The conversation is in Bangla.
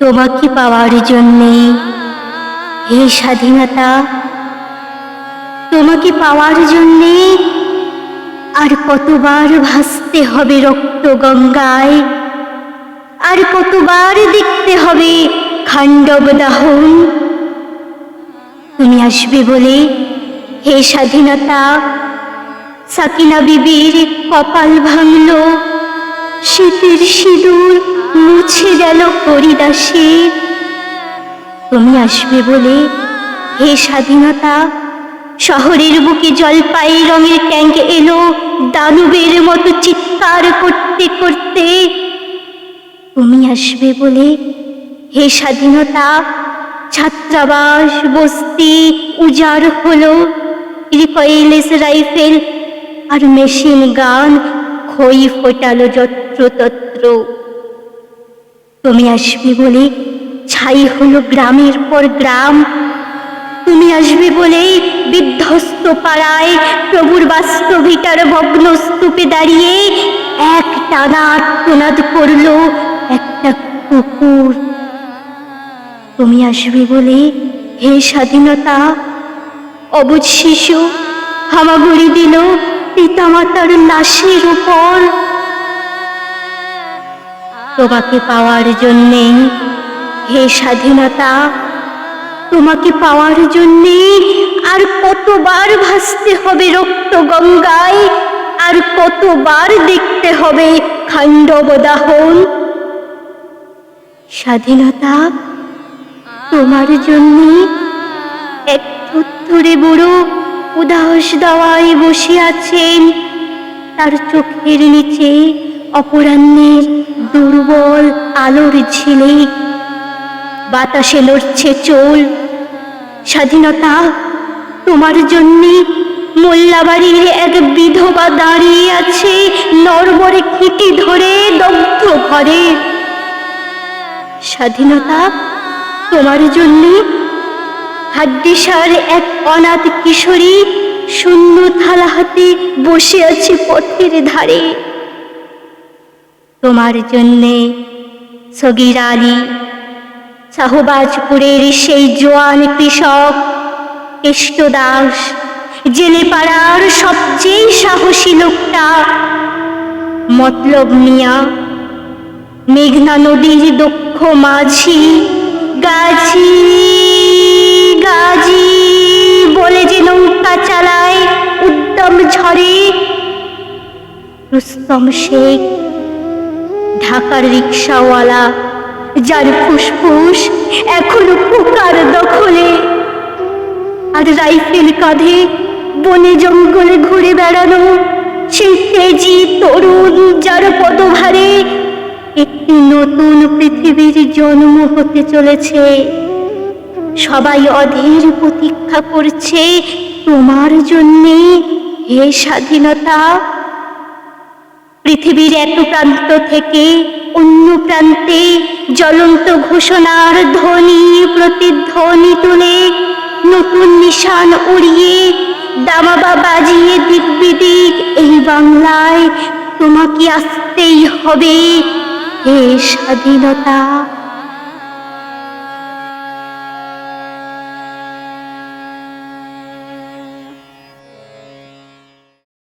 তোমাকে পাওয়ার জন্যে হে স্বাধীনতা, তোমাকে পাওয়ার জন্যে আর কতবার ভাসতে হবে রক্ত গঙ্গায়, আর কতবার দেখতে হবে খাণ্ডব দাহন। তুমি আসবে বলে, হে স্বাধীনতা সাকিনা বিবির কপাল ভাঙল। শীতের সিঁদুর মুছে গেল হরিদাসের তুমি আসবে বলে হে স্বাধীনতা, শহরের বুকে জলপাই রঙের ট্যাঙ্ক এলো, দানবের মতো চিৎকার করতে করতে। তুমি আসবে বলে হে স্বাধীনতা, ছাত্রাবাস বস্তি উজাড় হলো। রিকয়েলেস রাইফেল আর মেশিন গান খই ফোটালো যত্রতত্র। তুমি আসবে বলে ছাই হলো গ্রামের পর গ্রাম। তুমি আসবে বলে বিধ্বস্ত পাড়ায় প্রভুর বাস্তবিকার ভগ্ন স্তূপে দাঁড়িয়ে এক টানা আত্মনাদ করল একটা কুকুর। তুমি আসবে বলে হে স্বাধীনতা অবুজ শিশু হামাগুড়ি দিল পিতামাতার লাশের উপর। তোমাকে পাওয়ার জন্যে হে স্বাধীনতা, তোমাকে পাওয়ার জন্যে আর কতবার ভাসতে হবে রক্ত গঙ্গায়, আর কতবার দেখতে হবে খাণ্ডব দাহন। স্বাধীনতা, তোমার জন্যে এক ধরে বুড়ো উদাস দাওয়ায় বসে আছেন তার চোখের নিচে অপরাহ্নের দুর্বল আলোর ঝিলিক বাতাসে লড়ছে চোল। স্বাধীনতা তোমার জন্যে মোল্লাবাড়ির এক বিধবা দাঁড়িয়ে আছে নরবরে খিটি ধরে দগ্ধ ঘরে। স্বাধীনতা তোমার জন্যে হাড্ডিসার এক অনাথ কিশোরী শূন্য থালা হাতে বসে আছে পথের ধারে। তোমার জন্যে সগির আলী, শাহবাজপুরের সেই জোয়ান কৃষক কেষ্ট দাস, জেলে পাড়ার সবচেয়ে সাহসী লোকটা মতলব মিয়া। মেঘনা নদীর দক্ষ মাঝি, গাছি গাজি বলে যে নৌকা চালায় উদ্যম ঝড়ে। রুস্তম শেখ, ঢাকার রিক্সাওয়ালা, যার ফুসফুস এখনও পোকার দখলে। আর রাইফেল কাঁধে বনে জঙ্গলে ঘুরে বেড়ানো সেই তেজি তরুণ, যার পদভারে একটি নতুন পৃথিবীর জন্ম হতে চলেছে। সবাই অধীর প্রতীক্ষা করছে তোমার জন্যে। হে স্বাধীনতা, পৃথিবীর এক প্রান্ত থেকে অন্য প্রান্তে জ্বলন্ত ঘোষণার ধ্বনি, প্রতিধ্বনি তুলে নতুন নিশান উড়িয়ে দামাবা বাজিয়ে দিক এই বাংলায় তোমাকে আসতেই হবে। হে স্বাধীনতা